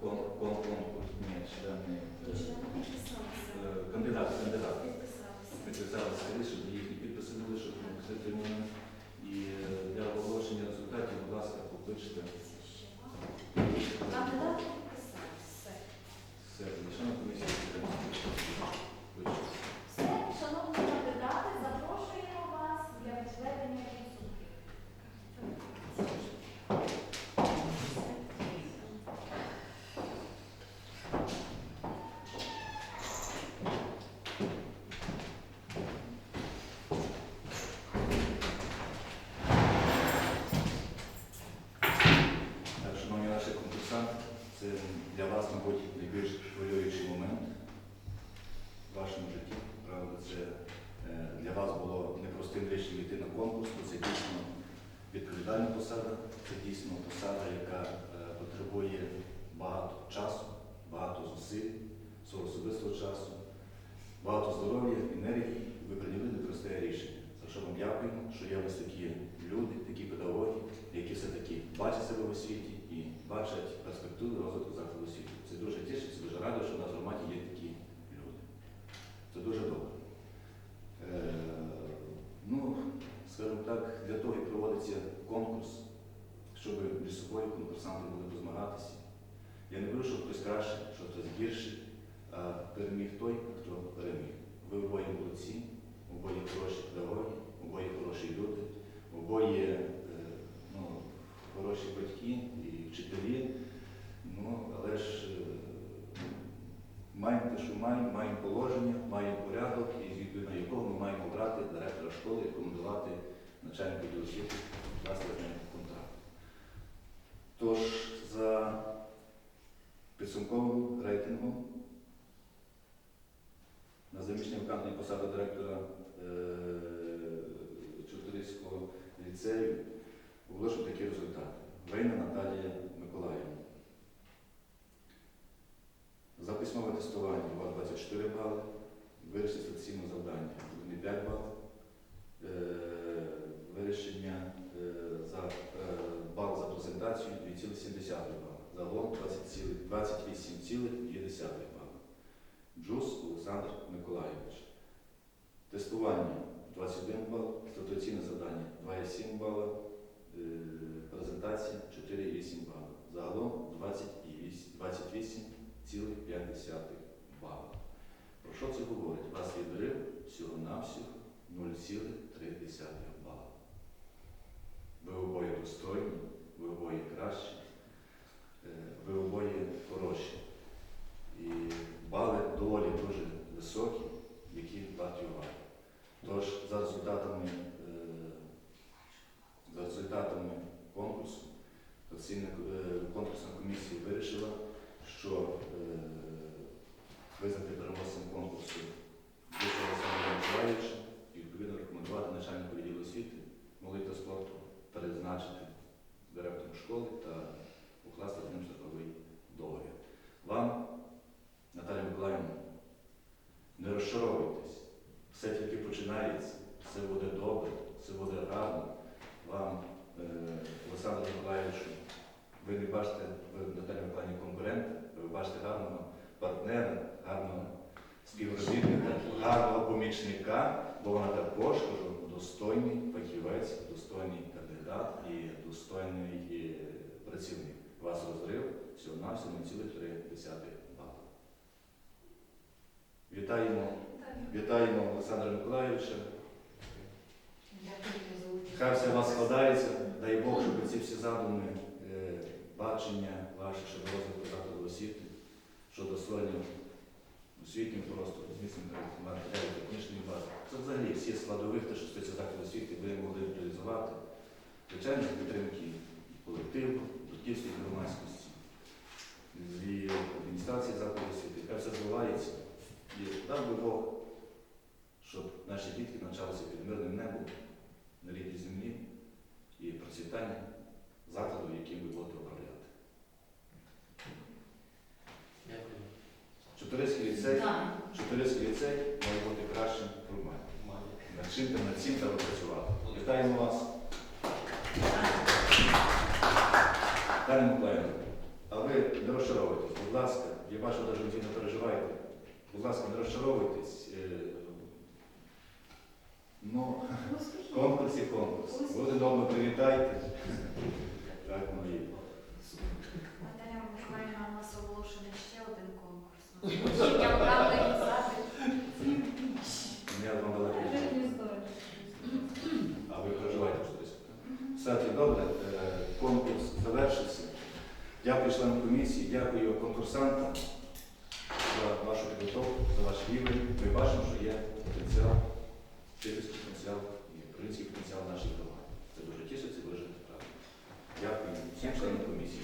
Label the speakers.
Speaker 1: конкурс, ні, члени, е, е. Підписалися скоріше, щоб їхні підписи щоб все тримано. І е, для оголошення результатів, будь ласка, покличте. Все, члени комісії підтримують. Кличте.
Speaker 2: Все, шановні кандидати, запрошуємо вас для відведення підсумків.
Speaker 1: Так, шановні наші конкурсанти, це для вас, мабуть, найбільш хвилюючий момент в вашому житті. Правда, це е, для вас було непростим рішенням йти на конкурс, бо це дійсно відповідальна посада, це дійсно посада, яка е, потребує багато часу, багато зусиль, свого особистого часу, багато здоров'я, енергії. Ви прийняли непросте рішення. За що вам дякуємо, що є у такі люди, такі педагоги, які все-таки бачать себе в освіті і бачать перспективи розвитку закладу освіти. Це дуже радо, що в нас громаді є такі люди. Це дуже добре. Е, ну, скажімо так, для того і проводиться конкурс, щоб між собою конкурсанти могли позмагатися. Я не кажу, що хтось краще, що хтось гірший, а переміг той, хто переміг. Ви обоє молодці, обоє хороші педагоги, обоє хороші люди, обоє е, ну, хороші батьки і вчителі. Ну, але ж е, маємо те, що маємо, маємо положення, маємо порядок, і відповідно якого ми маємо брати директора школи, рекомендувати начальнику освіти власне контракт. Тож за підсумковим рейтингом на заміщення виконання посади директора е, Чорторийського ліцею оголошую такі результати. Вейна Наталія Миколаївна. Письмове тестування у вас 24 бали, вирішення стаційного завдання не 5 балів, Е, вирішення е, за е, бал за презентацію 2,7 бал. Загалом 20,- 28,2 бал. Джус Олександр Миколайович. Тестування 21 бал, ситуаційне завдання 2,7 бала, е, презентація 4,8 бала. Загалом 28 28,5 бала. Про що це говорить? Вас відрив всього-навсього 0,3 бала. Ви обоє достойні, ви обоє кращі, е, ви обоє хороші. І бали доволі дуже високі, які варті уваги. Тож за результатами, е, за результатами конкурсу, оцінна е, конкурсна комісія вирішила, що е, визнати переможцем конкурсу Дмитра Олександра Миколаївича і відповідно рекомендувати начальнику відділу освіти, молити спорту перезначити директором школи та укласти з ним страховий договір. Вам, Наталя Миколаївна, не розчаровуйтесь, все тільки починається, все буде добре, все буде гарно. Вам, е, Олександру Миколаївичу, ви не бачите в Наталі Миколаївні конкурента, ви бачите гарного партнера, гарного співробітника, гарного помічника, бо вона також кажу, достойний фахівець, достойний кандидат і достойний працівник. Вас розрив всього на всього 0,3 бала. Вітаємо, вітаємо Олександра Миколаївича. Хай все у вас складається, дай Бог, щоб ці всі задуми, е, бачення ваші щодо розвитку закладу освіти, щодо створення освітнього простору, зміцнення матеріалів технічної бази. Це взагалі всі складових, те, що стосується закладу освіти, ви могли реалізувати. Звичайно, підтримки колективу, батьківської громадськості, з адміністрації закладу освіти. Хай все збувається. І Бог, щоб наші дітки навчалися під мирним небом на літній процвітання закладу, який ви будете управляти.
Speaker 3: Дякую.
Speaker 1: Чотириський ліцей,
Speaker 4: Так.
Speaker 1: Чотириський ліцей має бути кращим.
Speaker 3: Маю.
Speaker 1: Над чим та над цим треба працювати. Вітаємо вас. Далі Миколаївна, а ви не розчаровуйтесь, будь ласка, я бачу, навіть ви не переживаєте. Будь ласка, не розчаровуйтесь. Е, Ну, конкурс і конкурс. Буде добре, привітайте. Так, мої.
Speaker 2: Наталя Миколаївна, у нас оголошений ще один конкурс.
Speaker 1: ваш рівень, ми бачимо, що є потенціал, вчительський потенціал і український потенціал нашої громади. Це дуже тішиться, дуже правильно. Дякую всім членам комісії.